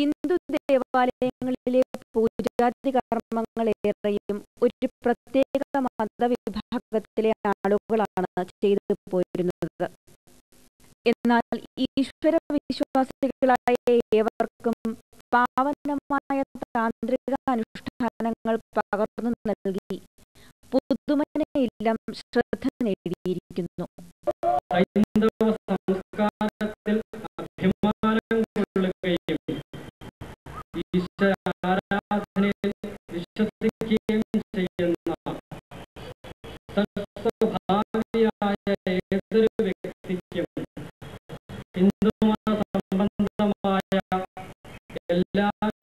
ഹിന്ദു ദേവാലയങ്ങളിലെ പൂജാതി കർമ്മങ്ങളേറെയും ഒരു പ്രത്യേക മതവിഭാഗത്തിലെ ആളുകളാണ് ചെയ്തു പോയിരുന്നത്. എന്നാൽ ഈശ്വര വിശ്വാസികളായ ഏവർക്കും പാവനമായ താന്ത്രിക അനുഷ്ഠാനങ്ങൾ പകർന്നു നൽകി. പുതുമനയില്ലം ശ്രദ്ധ നേടിയിരിക്കുന്നു.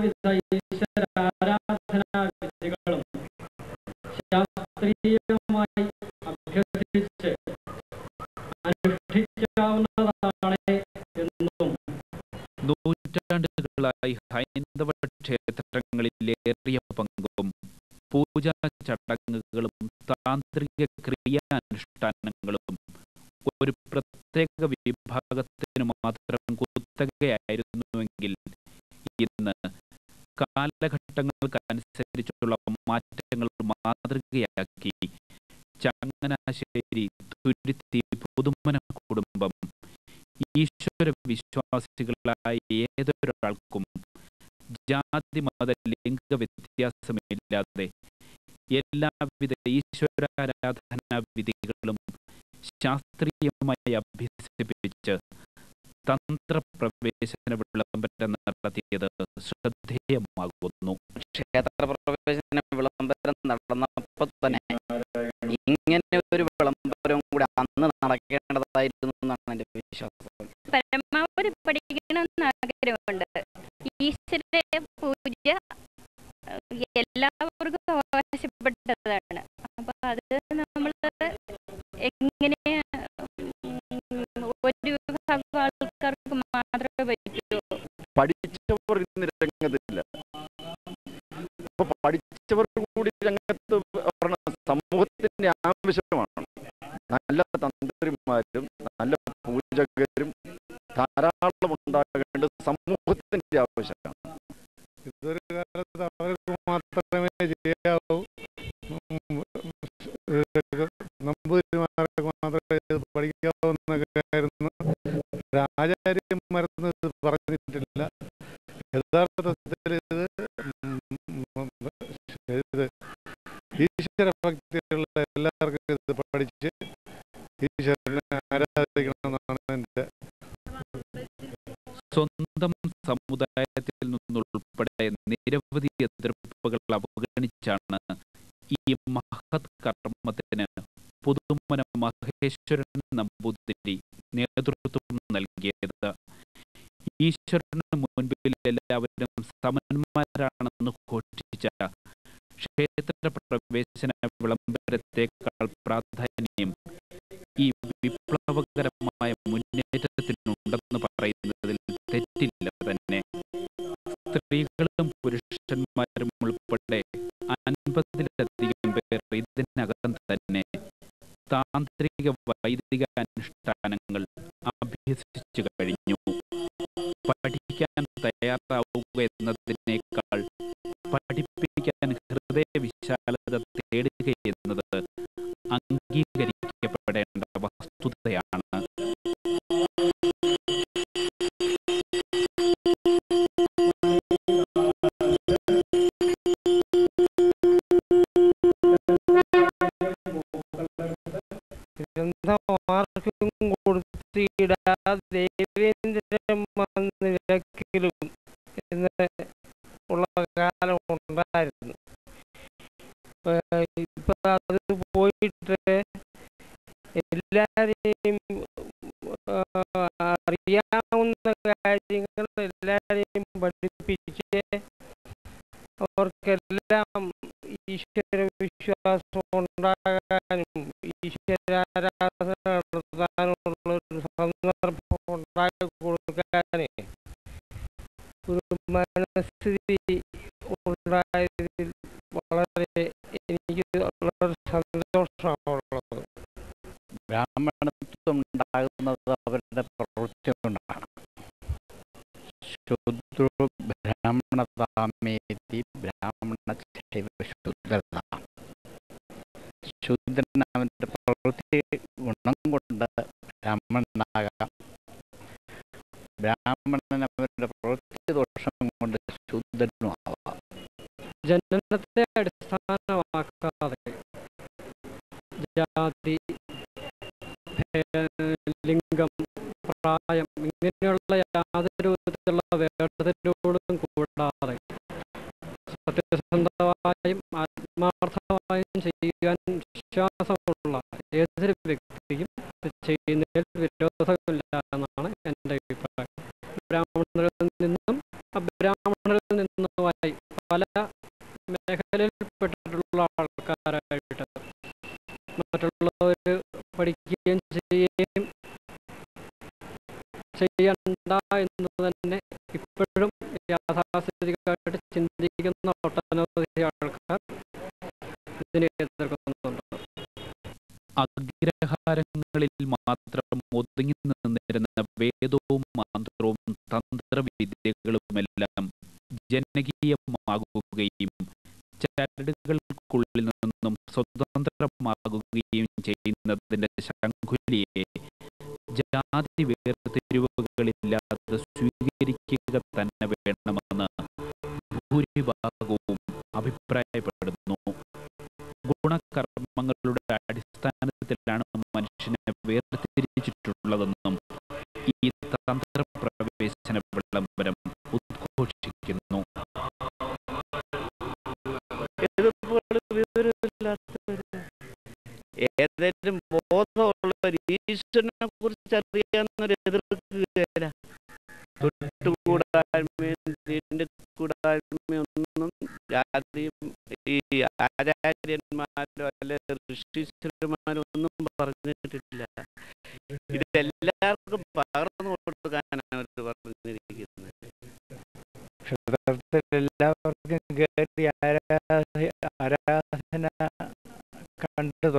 എല്ലാവിധ ഈശ്വര ആരാധനാ വിധികളും ശാസ്ത്രീയമായി അഭ്യസിച്ച് അനുഷ്ഠിക്കാവുന്നതാണ് എന്നും നൂറ്റാണ്ടുകളായി ഹൈന്ദവ ക്ഷേത്രങ്ങളിലേറിയ പങ്കും പൂജാ ചടങ്ങുകളും താന്ത്രിക ക്രിയാനുഷ്ഠാനങ്ങളും ഒരു പ്രത്യേക വിഭാഗത്തിന് മാത്രം കുത്തകയായിരുന്നുവെങ്കിൽ ഇന്ന് കാലഘട്ടങ്ങൾക്കനുസരിച്ചുള്ള മാറ്റങ്ങൾ മാതൃകയാക്കി. ചങ്ങനാശ്ശേരി തുരുത്തി പുതുമന കുടുംബം. ഈശ്വര വിശ്വാസികളായ ഏതൊരാൾക്കും ജാതി മത ലിംഗ വ്യത്യാസമില്ലാതെ എല്ലാവിധ ഈശ്വരാരാധനാ വിധികളും ശാസ്ത്രീയമായി അഭ്യസിപ്പിച്ച് തന്ത്രപ്രവേശന വിളംബരം നടത്തിയത് ശ്രദ്ധേയമാകുന്നു. ക്ഷേത്രപ്രവേശന വിളംബരം നടന്നപ്പോൾ തന്നെ ഇങ്ങനെ ഒരു വിളംബരം കൂടി അന്ന് നടക്കേണ്ടതായിരുന്നു എന്നാണ് എന്റെ വിശ്വാസം. പരമാവധി പഠിക്കണമെന്ന് ആഗ്രഹമുണ്ട്. ഈശ്വര പൂജ ഏഹ്, പഠിച്ചവർ ഇന്ന് രംഗത്തില്ല. അപ്പൊ പഠിച്ചവർ കൂടി രംഗത്ത് പറഞ്ഞ സമൂഹത്തിന്റെ ആവശ്യമാണ്. നല്ല തന്ത്രിമാരും നല്ല പൂജകരും ധാരാളം ഉണ്ടാകേണ്ടത് സമൂഹത്തിന്റെ ആവശ്യമാണ്. ഇതൊരു കാലത്ത് അവർക്ക് മാത്രമേ ചെയ്യാവൂ. നമ്പൂതിരിമാർക്ക് മാത്രമേ പഠിക്കാവൂ എന്നൊക്കെ ആയിരുന്നു. ആചാര്യന്മാരൊന്നും പറഞ്ഞിട്ടില്ല. യഥാർത്ഥത്തിൽ ഇത് ഇത് ഈശ്വര ഭക്തിയുള്ള എല്ലാവർക്കും ഇത് പഠിച്ച് ഈശ്വരനെ ആരാധിക്കണമെന്നാണ് എന്റെ സ്വന്തം സമുദായത്തിൽ നിന്നുൾപ്പെടെ നിരവധി എതിർപ്പുകൾ അവഗണിച്ചാണ് ഈ മഹത് കർമ്മത്തിന് പുതുമന മഹേശ്വരൻ നമ്പൂതിരി നേതൃത്വം നൽകിയത്. ഈശ്വരന് മുൻപിൽ എല്ലാവരും സമന്മാരാണെന്ന് ഘോഷിച്ച ക്ഷേത്ര പ്രവേശന വിളംബരത്തേക്കാൾ പ്രാധാന്യം ഈ വിപ്ലവകരമായ മുന്നേറ്റത്തിനുണ്ടെന്ന് പറയുന്നതിൽ തെറ്റില്ല തന്നെ. സ്ത്രീകളും പുരുഷന്മാരും ഉൾപ്പെടെ അൻപതിലധികം പേർ ഇതിനകം തന്നെ താന്ത്രിക വൈദിക അനുഷ്ഠാനങ്ങൾ അഭ്യസിച്ചു കഴിഞ്ഞു. പഠിക്കാൻ തയ്യാറാവുക എന്നതിനേക്കാൾ പഠിപ്പിക്കാൻ ഹൃദയ വിശാലത തേടുക എന്നത് അംഗീകരിക്കപ്പെടേണ്ട വസ്തുതയാണ്. ഗ്രന്ഥമാർക്കും കൊടുത്തിടാ ദേവേന്ദ്രൻ വിലക്കിലും എന്ന് ഉള്ള കാലം ഉണ്ടായിരുന്നു. ഇപ്പൊ അത് പോയിട്ട് എല്ലാരെയും അറിയാവുന്ന കാര്യങ്ങൾ എല്ലാരെയും പഠിപ്പിച്ച് അവർക്കെല്ലാം ഈശ്വര വിശ്വാസം ഉണ്ടാകാനും ഈശ്വരാരാധന നടത്താനുള്ള ഒരു സന്ദർഭം ഉണ്ടാക്കി കൊടുക്കാനേ മനസ്ഥിതി ഉണ്ടായതിൽ വളരെ എനിക്ക് വളരെ സന്തോഷമാണുള്ളത്. ബ്രാഹ്മണത്വം ഉണ്ടാകുന്നത് അവരുടെ പ്രവൃത്തി കൊണ്ടാണ് ശൂദ്രോ ബ്രാഹ്മണതാമേതി ബ്രാഹ്മണ ശൂദ്രത. ശൂദ്രൻ പ്രവൃത്തി ഗുണം കൊണ്ട് ബ്രാഹ്മണനാകാം. ബ്രാഹ്മണൻ ജനനത്തെ അടിസ്ഥാനമാക്കാതെ ജാതി ലിംഗം പ്രായം ഇങ്ങനെയുള്ള യാതൊരു വിധത്തിലുള്ള വേർതിരിവുകളും കൂടാതെ സത്യസന്ധമായും ആത്മാർത്ഥമായും ചെയ്യാൻ വിശ്വാസമുള്ള ഏതൊരു വ്യക്തിയും ചെയ്യുന്നതിൽ വിരോധമില്ല എന്നാണ് എന്റെ അഭിപ്രായം. ബ്രാഹ്മണരിൽ നിന്നും പല മേഖലയിൽപ്പെട്ടിട്ടുള്ള ആൾക്കാരായിട്ട് മറ്റുള്ളവർ പഠിക്കുകയും ചെയ്യുകയും ചെയ്യണ്ട എന്ന് തന്നെ ഇപ്പോഴും യാഥാസ്ഥിതികമായിട്ട് ചിന്തിക്കുന്ന ഒട്ടനവധി ആൾക്കാർ ഇതിനെ എതിർക്കുന്നുണ്ട്. അഗ്രഹാരങ്ങളിൽ മാത്രം ഒതുങ്ങി നിന്നിരുന്ന വേദവും മന്ത്രവും തന്ത്രവിദ്യകളുമെല്ലാം ജനകീയമാകുകയും ചരടുകൾക്കുള്ളിൽ നിന്നും സ്വതന്ത്രമാകുകയും ചെയ്യുന്നതിന്റെ ശങ്കുലിയെ ജാതി വേർതിരിവുകളില്ലാതെ സ്വീകരിക്കുക തന്നെ വേണമെന്ന് ഭൂരിഭാഗവും അഭിപ്രായപ്പെടുന്നു. ഗുണകർമ്മങ്ങളുടെ അടിസ്ഥാനത്തിലാണ് മനുഷ്യനെ വേർതിരിച്ചിട്ടുള്ളതെന്നും ഈ തന്ത്രപ്രവേശന വിളംബരം ഏതെങ്കിലും ബോധമുള്ള ഒരു ഈശ്വരനെ കുറിച്ച് അറിയാവുന്നവർ എതിർക്കുകയില്ല തൊട്ടുകൂടായ്മയും തീണ്ടിക്കൂടായ്മയും ഒന്നും ജാതിയും ഈ ആചാര്യന്മാരോ അല്ലെ ഋഷീശ്വരന്മാരോ ഒന്നും പറഞ്ഞിട്ടില്ല. ഇതെല്ലാവർക്കും പകർന്നു കൊടുക്കാനാണ് അവർ പറഞ്ഞിരിക്കുന്നത്. എല്ലാവർക്കും കയറി ആരാധന ആരാധന കണ്ടു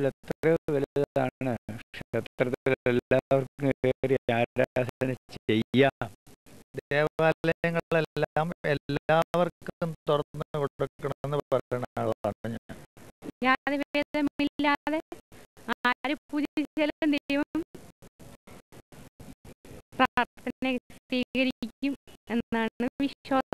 പറയുന്നതിൽ എത്ര വലുതാണ്. ക്ഷേത്രത്തിൽ എല്ലാവർക്കും കയറി ആരാധന ചെയ്യാം. ദേവാലയങ്ങളെല്ലാം എല്ലാവർക്കും തുറന്ന് കൊടുക്കണമെന്ന് പറയുന്ന ആളാണ് ഞാൻ. പ്രാർത്ഥന സ്വീകരിക്കും എന്നാണ് വിശ്വാസം.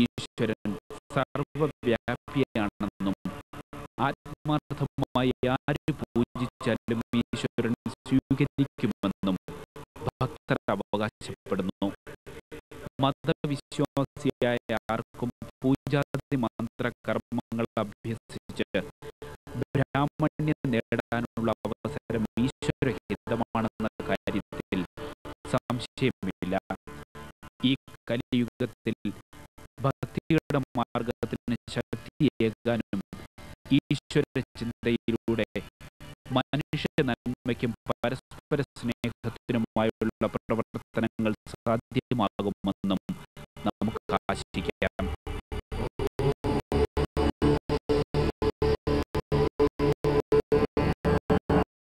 ഈശ്വരൻ സർവവ്യാപിയാണെന്നും ആത്മാർത്ഥമായി ആര് പൂജിച്ചാലും ഈശ്വരൻ സ്വീകരിക്കുമെന്നും ഭക്തർ അവകാശപ്പെടുന്നു. മതവിശ്വാസിയായ ആർക്കും പൂജാതി മന്ത്രകർമ്മങ്ങൾ അഭ്യസിച്ച് ബ്രാഹ്മണ്യം നേടാനുള്ള അവസരം ഈശ്വരഹിതമാണെന്ന കാര്യത്തിൽ സംശയമില്ല. ഈ കലിയുഗത്തിൽ ഭക്തിയുടെ മാർഗത്തിന് ശക്തിയേകാനും ഈശ്വര ചിന്തയിലൂടെ മനുഷ്യ നന്മയ്ക്കും പരസ്പര സ്നേഹത്തിനുമായുള്ള പ്രവർത്തനങ്ങൾ സാധ്യമാകുമെന്നും